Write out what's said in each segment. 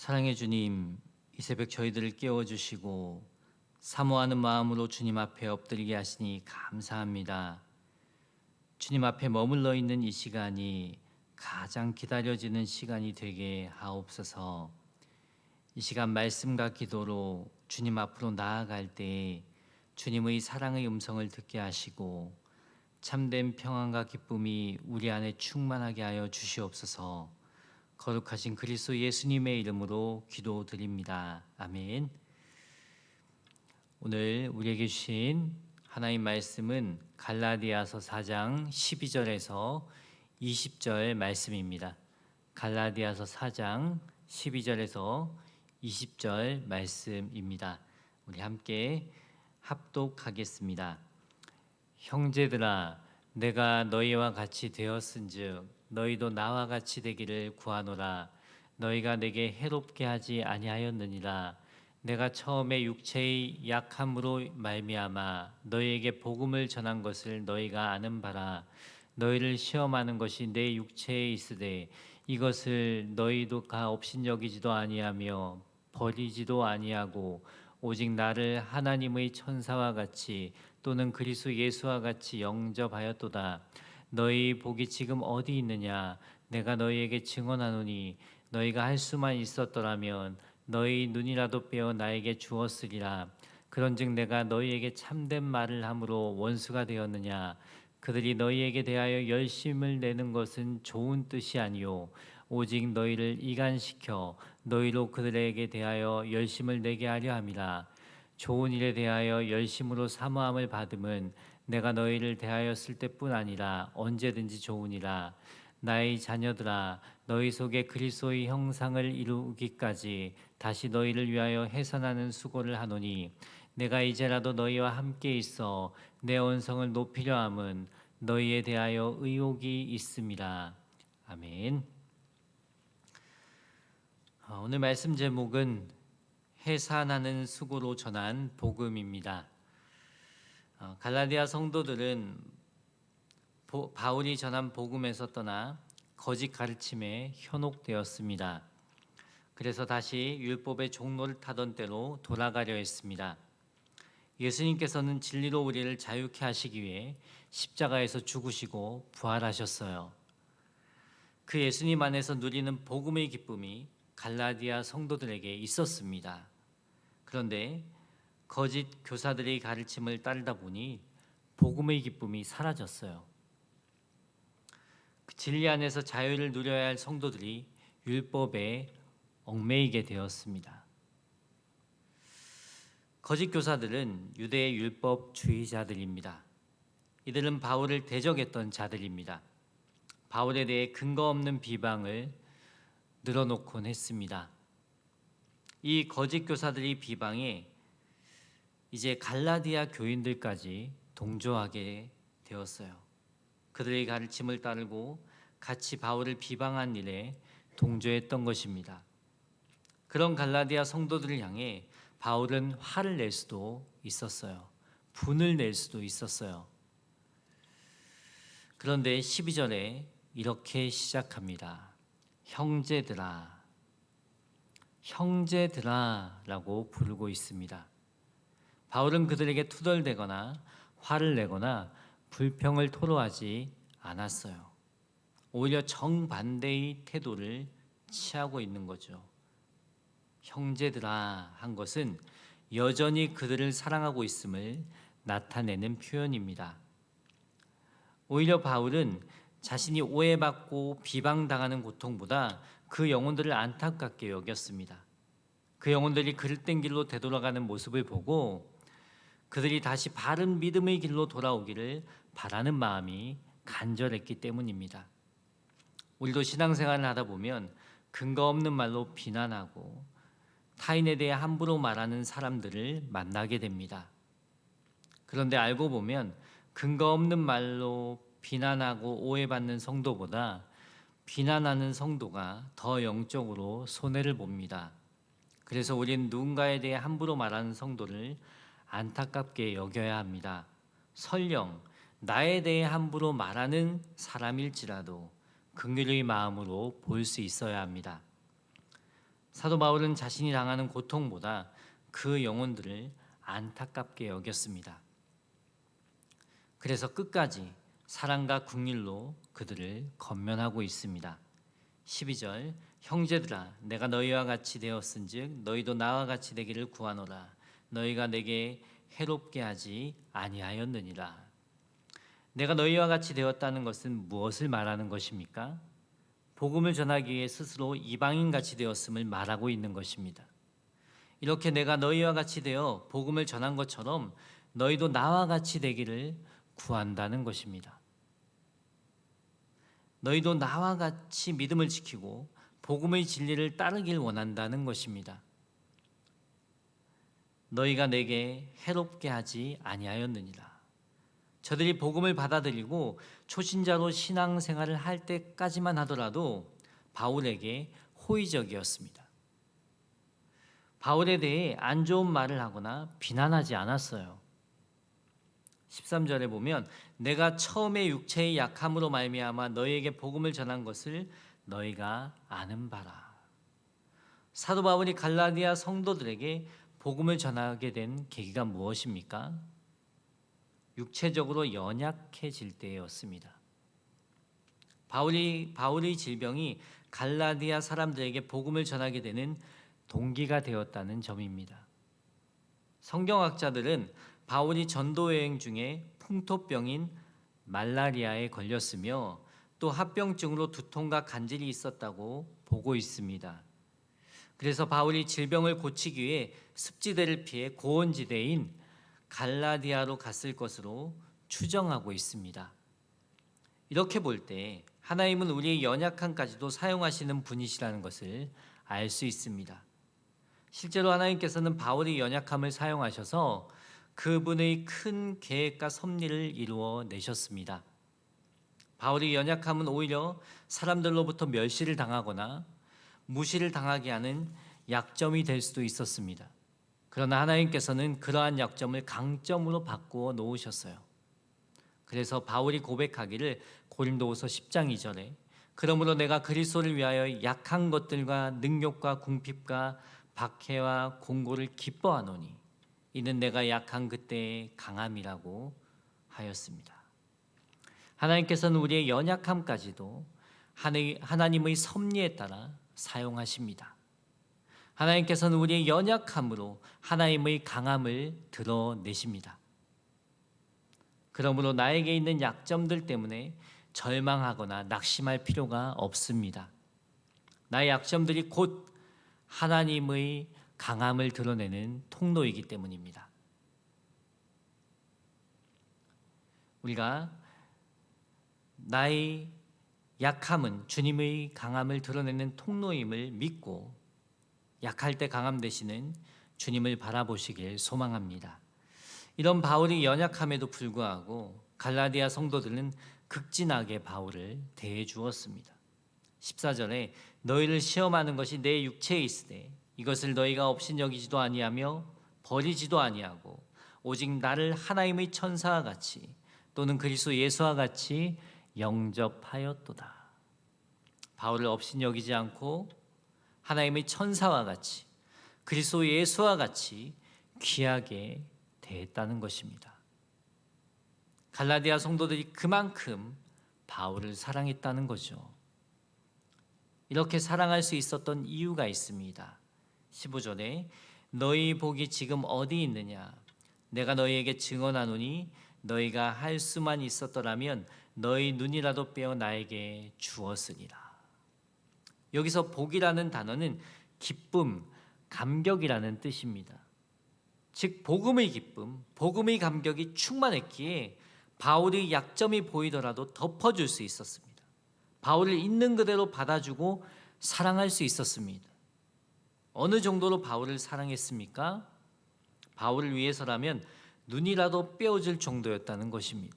사랑의 주님, 이 새벽 저희들을 깨워 주시고 사모하는 마음으로 주님 앞에 엎드리게 하시니 감사합니다. 주님 앞에 머물러 있는 이 시간이 가장 기다려지는 시간이 되게 하옵소서. 이 시간 말씀과 기도로 주님 앞으로 나아갈 때 주님의 사랑의 음성을 듣게 하시고 참된 평안과 기쁨이 우리 안에 충만하게 하여 주시옵소서. 거룩하신 그리스도 예수님의 이름으로 기도드립니다. 아멘. 오늘 우리에게 주신 하나님 말씀은 갈라디아서 4장 12절에서 20절 말씀입니다. 갈라디아서 4장 12절에서 20절 말씀입니다. 우리 함께 합독하겠습니다. 형제들아 내가 너희와 같이 되었은즉 너희도 나와 같이 되기를 구하노라. 너희가 내게 해롭게 하지 아니하였느니라. 내가 처음에 육체의 약함으로 말미암아 너희에게 복음을 전한 것을 너희가 아는 바라. 너희를 시험하는 것이 내 육체에 있으되 이것을 너희도 가 업신여기지도 아니하며 버리지도 아니하고 오직 나를 하나님의 천사와 같이 또는 그리스도 예수와 같이 영접하였도다 너희 복이 지금 어디 있느냐? 내가 너희에게 증언하노니 너희가 할 수만 있었더라면 너희 눈이라도 빼어 나에게 주었으리라. 그런즉 내가 너희에게 참된 말을 함으로 원수가 되었느냐? 그들이 너희에게 대하여 열심을 내는 것은 좋은 뜻이 아니요. 오직 너희를 이간시켜 너희로 그들에게 대하여 열심을 내게 하려 함이라. 좋은 일에 대하여 열심으로 사모함을 받음은 내가 너희를 대하였을 때뿐 아니라 언제든지 좋으니라 나의 자녀들아 너희 속에 그리스도의 형상을 이루기까지 다시 너희를 위하여 해산하는 수고를 하노니 내가 이제라도 너희와 함께 있어 내 언성을 높이려 함은 너희에 대하여 의혹이 있음이라 아멘. 어, 오늘 말씀 제목은 해산하는 수고로 전한 복음입니다. 어, 갈라디아 성도들은 보, 바울이 전한 복음에서 떠나 거짓 가르침에 현혹되었습니다. 그래서 다시 율법의 종로를 타던 때로 돌아가려 했습니다. 예수님께서는 진리로 우리를 자유케 하시기 위해 십자가에서 죽으시고 부활하셨어요. 그 예수님 안에서 누리는 복음의 기쁨이 갈라디아 성도들에게 있었습니다. 그런데 거짓 교사들의 가르침을 따르다 보니 복음의 기쁨이 사라졌어요. 그 진리 안에서 자유를 누려야 할 성도들이 율법에 얽매이게 되었습니다. 거짓 교사들은 유대의 율법주의자들입니다. 이들은 바울을 대적했던 자들입니다. 바울에 대해 근거 없는 비방을 늘어놓곤 했습니다. 이 거짓 교사들의 비방에 이제 갈라디아 교인들까지 동조하게 되었어요. 그들의 가르침을 따르고 같이 바울을 비방한 일에 동조했던 것입니다. 그런 갈라디아 성도들을 향해 바울은 화를 낼 수도 있었어요. 분을 낼 수도 있었어요. 그런데 12절에 이렇게 시작합니다. 형제들아, 형제들아 라고 부르고 있습니다. 바울은 그들에게 투덜대거나 화를 내거나 불평을 토로하지 않았어요. 오히려 정반대의 태도를 취하고 있는 거죠. 형제들아 한 것은 여전히 그들을 사랑하고 있음을 나타내는 표현입니다. 오히려 바울은 자신이 오해받고 비방당하는 고통보다 그 영혼들을 안타깝게 여겼습니다. 그 영혼들이 그릇된 길로 되돌아가는 모습을 보고 그들이 다시 바른 믿음의 길로 돌아오기를 바라는 마음이 간절했기 때문입니다. 우리도 신앙생활을 하다 보면 근거 없는 말로 비난하고 타인에 대해 함부로 말하는 사람들을 만나게 됩니다. 그런데 알고 보면 근거 없는 말로 비난하고 오해받는 성도보다 비난하는 성도가 더 영적으로 손해를 봅니다. 그래서 우리는 누군가에 대해 함부로 말하는 성도를 안타깝게 여겨야 합니다. 설령 나에 대해 함부로 말하는 사람일지라도 긍휼의 마음으로 볼 수 있어야 합니다. 사도 바울은 자신이 당하는 고통보다 그 영혼들을 안타깝게 여겼습니다. 그래서 끝까지 사랑과 국률로 그들을 건면하고 있습니다. 12절 형제들아 내가 너희와 같이 되었은즉 너희도 나와 같이 되기를 구하노라 너희가 내게 해롭게 하지 아니하였느니라 내가 너희와 같이 되었다는 것은 무엇을 말하는 것입니까? 복음을 전하기 위해 스스로 이방인 같이 되었음을 말하고 있는 것입니다. 이렇게 내가 너희와 같이 되어 복음을 전한 것처럼 너희도 나와 같이 되기를 구한다는 것입니다. 너희도 나와 같이 믿음을 지키고 복음의 진리를 따르길 원한다는 것입니다. 너희가 내게 해롭게 하지 아니하였느니라. 저들이 복음을 받아들이고 초신자로 신앙생활을 할 때까지만 하더라도 바울에게 호의적이었습니다. 바울에 대해 안 좋은 말을 하거나 비난하지 않았어요. 13절에 보면 내가 처음에 육체의 약함으로 말미암아 너희에게 복음을 전한 것을 너희가 아는 바라. 사도 바울이 갈라디아 성도들에게 복음을 전하게 된 계기가 무엇입니까? 육체적으로 연약해질 때였습니다. 바울이 바울의 질병이 갈라디아 사람들에게 복음을 전하게 되는 동기가 되었다는 점입니다. 성경학자들은 바울이 전도 여행 중에 풍토병인 말라리아에 걸렸으며 또 합병증으로 두통과 간질이 있었다고 보고 있습니다. 그래서 바울이 질병을 고치기 위해 습지대를 피해 고원지대인 갈라디아로 갔을 것으로 추정하고 있습니다. 이렇게 볼 때 하나님은 우리의 연약함까지도 사용하시는 분이시라는 것을 알 수 있습니다. 실제로 하나님께서는 바울의 연약함을 사용하셔서 그분의 큰 계획과 섭리를 이루어 내셨습니다. 바울의 연약함은 오히려 사람들로부터 멸시를 당하거나 무시를 당하게 하는 약점이 될 수도 있었습니다. 그러나 하나님께서는 그러한 약점을 강점으로 바꾸어 놓으셨어요. 그래서 바울이 고백하기를 고린도후서 10장 2절에 그러므로 내가 그리스도를 위하여 약한 것들과 능욕과 궁핍과 박해와 공고를 기뻐하노니 이는 내가 약한 그때의 강함이라고 하였습니다. 하나님께서는 우리의 연약함까지도 하나님의 섭리에 따라 사용하십니다. 하나님께서는 우리의 연약함으로 하나님의 강함을 드러내십니다. 그러므로 나에게 있는 약점들 때문에 절망하거나 낙심할 필요가 없습니다. 나의 약점들이 곧 하나님의 강함을 드러내는 통로이기 때문입니다. 우리가 나의 약함은 주님의 강함을 드러내는 통로임을 믿고 약할 때 강함 되시는 주님을 바라보시길 소망합니다. 이런 바울이 연약함에도 불구하고 갈라디아 성도들은 극진하게 바울을 대해 주었습니다. 14절에 너희를 시험하는 것이 내 육체에 있으되 이것을 너희가 업신여기지도 아니하며 버리지도 아니하고 오직 나를 하나님의 천사와 같이 또는 그리스도 예수와 같이 영접하였도다. 바울을 업신여기지 않고 하나님의 천사와 같이 그리스도 예수와 같이 귀하게 대했다는 것입니다. 갈라디아 성도들이 그만큼 바울을 사랑했다는 거죠. 이렇게 사랑할 수 있었던 이유가 있습니다. 15절에 너희 복이 지금 어디 있느냐 내가 너희에게 증언하노니 너희가 할 수만 있었더라면 너희 눈이라도 빼어 나에게 주었으리라. 여기서 복이라는 단어는 기쁨, 감격이라는 뜻입니다. 즉 복음의 기쁨, 복음의 감격이 충만했기에 바울의 약점이 보이더라도 덮어줄 수 있었습니다. 바울을 있는 그대로 받아주고 사랑할 수 있었습니다. 어느 정도로 바울을 사랑했습니까? 바울을 위해서라면 눈이라도 빼어줄 정도였다는 것입니다.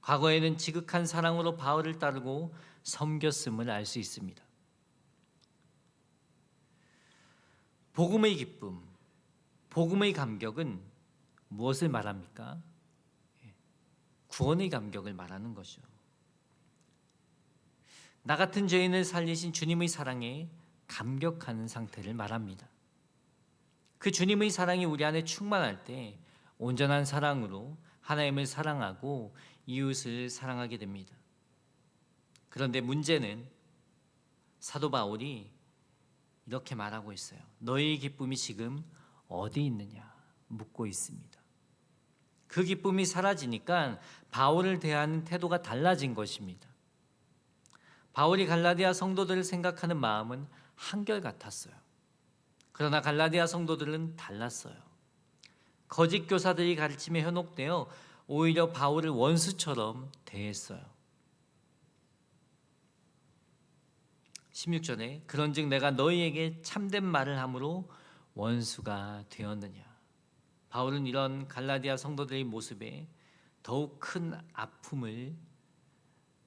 과거에는 지극한 사랑으로 바울을 따르고 섬겼음을 알 수 있습니다. 복음의 기쁨, 복음의 감격은 무엇을 말합니까? 예, 구원의 감격을 말하는 것이나 같은 죄인을 살리신 주님의 사랑에 감격하는 상태를 말합니다. 그 주님의 사랑이 우리 안에 충만할 때 온전한 사랑으로 하나님을 사랑하고 이웃을 사랑하게 됩니다. 그런데 문제는 사도 바울이 이렇게 말하고 있어요. 너희 기쁨이 지금 어디 있느냐 묻고 있습니다. 그 기쁨이 사라지니까 바울을 대하는 태도가 달라진 것입니다. 바울이 갈라디아 성도들을 생각하는 마음은 한결 같았어요. 그러나 갈라디아 성도들은 달랐어요. 거짓 교사들이 가르침에 현혹되어 오히려 바울을 원수처럼 대했어요. 16절에 그런즉 내가 너희에게 참된 말을 함으로 원수가 되었느냐. 바울은 이런 갈라디아 성도들의 모습에 더욱 큰 아픔을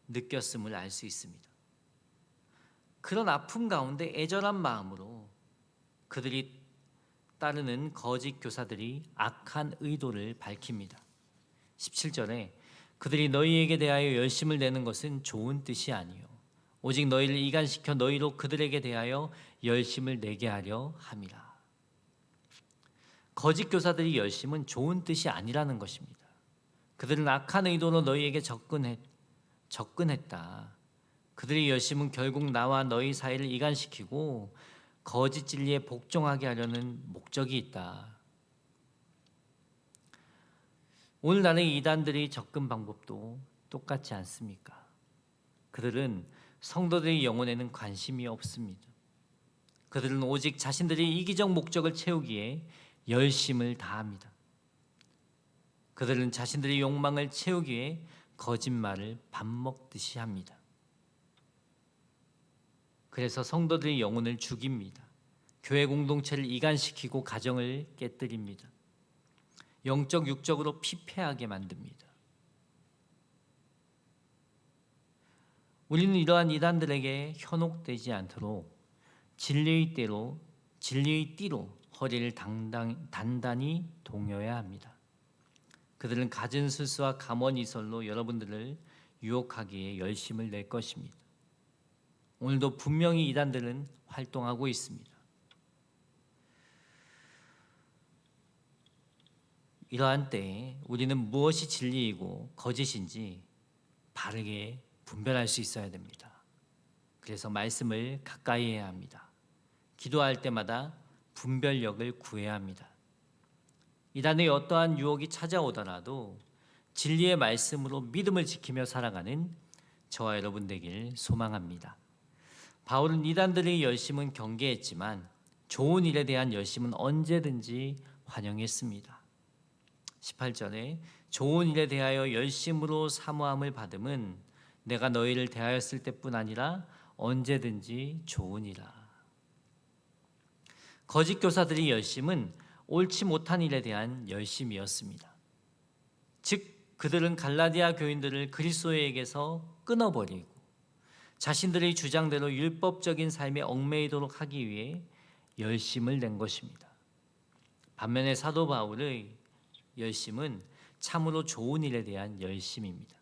느꼈음을 알 수 있습니다. 그런 아픔 가운데 애절한 마음으로 그들이 따르는 거짓 교사들이 악한 의도를 밝힙니다. 17절에 그들이 너희에게 대하여 열심을 내는 것은 좋은 뜻이 아니요 오직 너희를 이간시켜 너희로 그들에게 대하여 열심을 내게 하려 함이라. 거짓 교사들이 열심은 좋은 뜻이 아니라는 것입니다. 그들은 악한 의도로 너희에게 접근했, 접근했다. 그들의 열심은 결국 나와 너희 사이를 이간시키고 거짓 진리에 복종하게 하려는 목적이 있다. 오늘날의 이단들의 접근 방법도 똑같지 않습니까? 그들은 성도들의 영혼에는 관심이 없습니다. 그들은 오직 자신들의 이기적 목적을 채우기에 열심을 다합니다. 그들은 자신들의 욕망을 채우기 위해 거짓말을 밥 먹듯이 합니다. 그래서 성도들의 영혼을 죽입니다. 교회 공동체를 이간시키고 가정을 깨뜨립니다. 영적 육적으로 피폐하게 만듭니다. 우리는 이러한 이단들에게 현혹되지 않도록 진리의 때로 진리의 띠로 허리를 당당, 단단히 동여야 합니다. 그들은 갖은 술수와 감언이설로 여러분들을 유혹하기에 열심을 낼 것입니다. 오늘도 분명히 이단들은 활동하고 있습니다. 이러한 때에 우리는 무엇이 진리이고 거짓인지 바르게 분별할 수 있어야 됩니다. 그래서 말씀을 가까이 해야 합니다. 기도할 때마다 분별력을 구해야 합니다. 이단의 어떠한 유혹이 찾아오더라도 진리의 말씀으로 믿음을 지키며 살아가는 저와 여러분 되길 소망합니다. 바울은 이단들의 열심은 경계했지만 좋은 일에 대한 열심은 언제든지 환영했습니다. 18절에 좋은 일에 대하여 열심으로 사모함을 받음은 내가 너희를 대하였을 때뿐 아니라 언제든지 좋으니라. 거짓 교사들의 열심은 옳지 못한 일에 대한 열심이었습니다. 즉 그들은 갈라디아 교인들을 그리스도에게서 끊어버리고 자신들의 주장대로 율법적인 삶에 얽매이도록 하기 위해 열심을 낸 것입니다. 반면에 사도 바울의 열심은 참으로 좋은 일에 대한 열심입니다.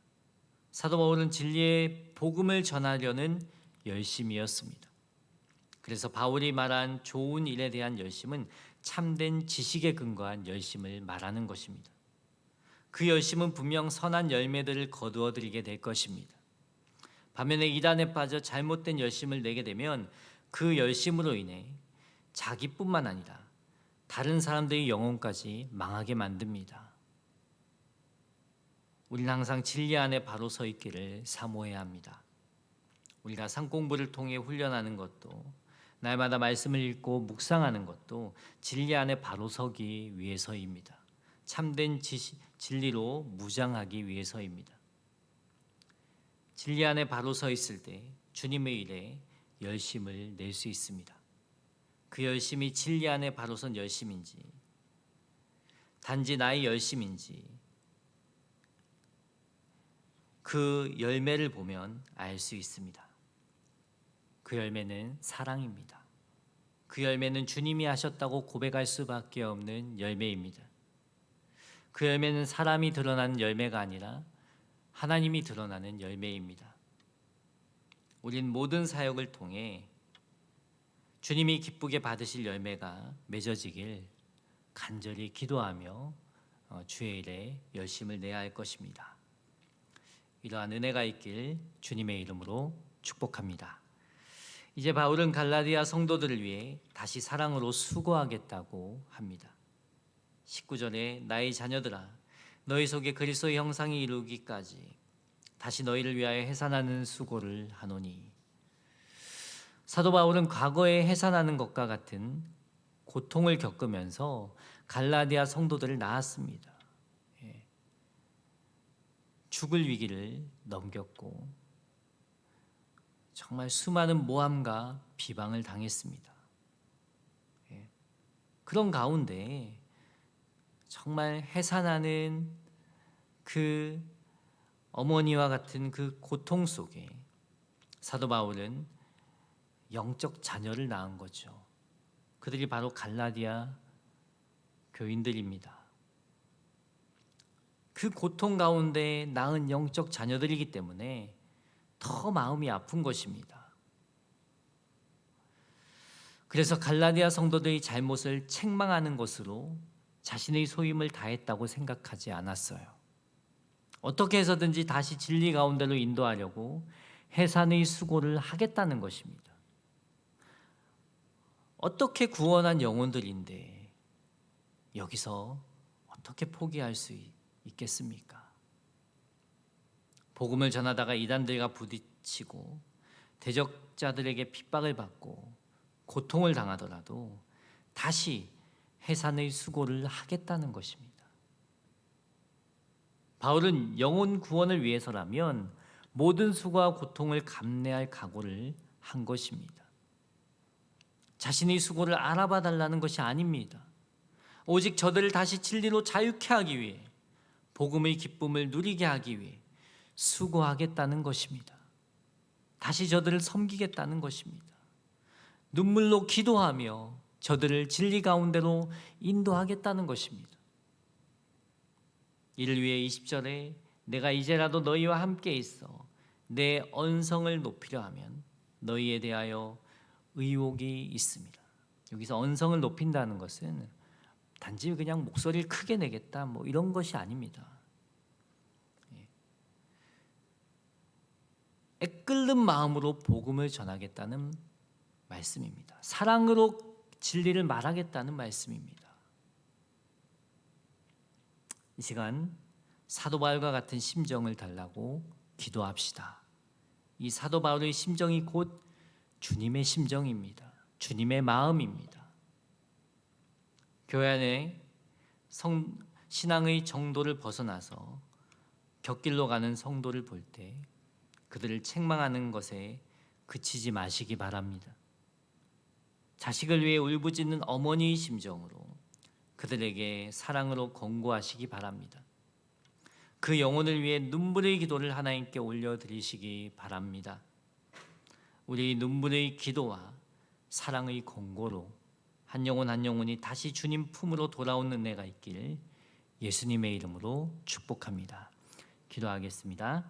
사도 바울은 진리의 복음을 전하려는 열심이었습니다. 그래서 바울이 말한 좋은 일에 대한 열심은 참된 지식에 근거한 열심을 말하는 것입니다. 그 열심은 분명 선한 열매들을 거두어 드리게 될 것입니다. 반면에 이단에 빠져 잘못된 열심을 내게 되면 그 열심으로 인해 자기뿐만 아니라 다른 사람들의 영혼까지 망하게 만듭니다. 우리는 항상 진리 안에 바로 서 있기를 사모해야 합니다. 우리가 상공부를 통해 훈련하는 것도 날마다 말씀을 읽고 묵상하는 것도 진리 안에 바로 서기 위해서입니다. 참된 지시, 진리로 무장하기 위해서입니다. 진리 안에 바로 서 있을 때 주님의 일에 열심을 낼 수 있습니다. 그 열심이 진리 안에 바로 선 열심인지 단지 나의 열심인지 그 열매를 보면 알 수 있습니다. 그 열매는 사랑입니다. 그 열매는 주님이 하셨다고 고백할 수밖에 없는 열매입니다. 그 열매는 사람이 드러나는 열매가 아니라 하나님이 드러나는 열매입니다. 우린 모든 사역을 통해 주님이 기쁘게 받으실 열매가 맺어지길 간절히 기도하며 어, 주의 일에 열심을 내야 할 것입니다. 이러한 은혜가 있길 주님의 이름으로 축복합니다. 이제 바울은 갈라디아 성도들을 위해 다시 사랑으로 수고하겠다고 합니다. 19절에 나의 자녀들아 너희 속에 그리스도의 형상이 이루기까지 다시 너희를 위하여 해산하는 수고를 하노니 사도 바울은 과거에 해산하는 것과 같은 고통을 겪으면서 갈라디아 성도들을 낳았습니다. 예. 죽을 위기를 넘겼고 정말 수많은 모함과 비방을 당했습니다. 예. 그런 가운데 정말 해산하는 그 어머니와 같은 그 고통 속에 사도 바울은 영적 자녀를 낳은 거죠. 그들이 바로 갈라디아 교인들입니다. 그 고통 가운데 낳은 영적 자녀들이기 때문에 더 마음이 아픈 것입니다. 그래서 갈라디아 성도들의 잘못을 책망하는 것으로 자신의 소임을 다했다고 생각하지 않았어요. 어떻게 해서든지 다시 진리 가운데로 인도하려고 해산의 수고를 하겠다는 것입니다. 어떻게 구원한 영혼들인데 여기서 어떻게 포기할 수 있- 있겠습니까? 복음을 전하다가 이단들과 부딪히고 대적자들에게 핍박을 받고 고통을 당하더라도 다시 해산의 수고를 하겠다는 것입니다. 바울은 영혼 구원을 위해서라면 모든 수고와 고통을 감내할 각오를 한 것입니다. 자신의 수고를 알아봐 달라는 것이 아닙니다. 오직 저들을 다시 진리로 자유케 하기 위해 복음의 기쁨을 누리게 하기 위해 수고하겠다는 것입니다. 다시 저들을 섬기겠다는 것입니다. 눈물로 기도하며 저들을 진리 가운데로 인도하겠다는 것입니다. 이를 위해 20절에 내가 이제라도 너희와 함께 있어 내 언성을 높이려 하면 너희에 대하여 의혹이 있습니다. 여기서 언성을 높인다는 것은 단지 그냥 목소리를 크게 내겠다 뭐 이런 것이 아닙니다. 예. 애끓는 마음으로 복음을 전하겠다는 말씀입니다. 사랑으로 진리를 말하겠다는 말씀입니다. 이 시간 사도 바울과 같은 심정을 달라고 기도합시다. 이 사도 바울의 심정이 곧 주님의 심정입니다. 주님의 마음입니다. 교회 안에 성, 신앙의 정도를 벗어나서 곁길로 가는 성도를 볼 때 그들을 책망하는 것에 그치지 마시기 바랍니다. 자식을 위해 울부짖는 어머니의 심정으로 그들에게 사랑으로 권고하시기 바랍니다. 그 영혼을 위해 눈물의 기도를 하나님께 올려드리시기 바랍니다. 우리 눈물의 기도와 사랑의 권고로 한 영혼 한 영혼이 다시 주님 품으로 돌아오는 은혜가 있길 예수님의 이름으로 축복합니다. 기도하겠습니다.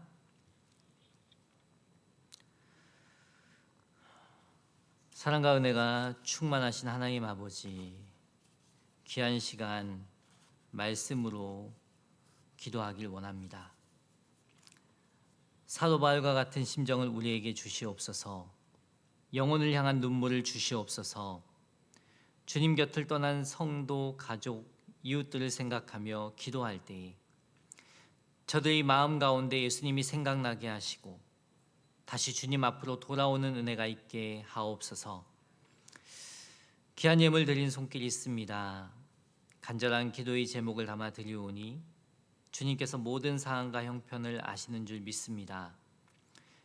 사랑과 은혜가 충만하신 하나님 아버지 귀한 시간 말씀으로 기도하길 원합니다. 사도 바울과 같은 심정을 우리에게 주시옵소서. 영혼을 향한 눈물을 주시옵소서. 주님 곁을 떠난 성도, 가족, 이웃들을 생각하며 기도할 때 저들의 마음 가운데 예수님이 생각나게 하시고 다시 주님 앞으로 돌아오는 은혜가 있게 하옵소서. 귀한 예물 드린 손길이 있습니다. 간절한 기도의 제목을 담아 드리오니 주님께서 모든 상황과 형편을 아시는 줄 믿습니다.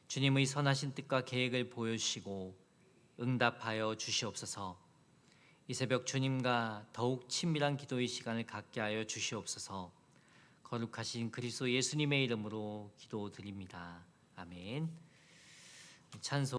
주님의 선하신 뜻과 계획을 보여주시고 응답하여 주시옵소서. 이 새벽 주님과 더욱 친밀한 기도의 시간을 갖게 하여 주시옵소서. 거룩하신 그리스도 예수님의 이름으로 기도드립니다. 아멘. 찬송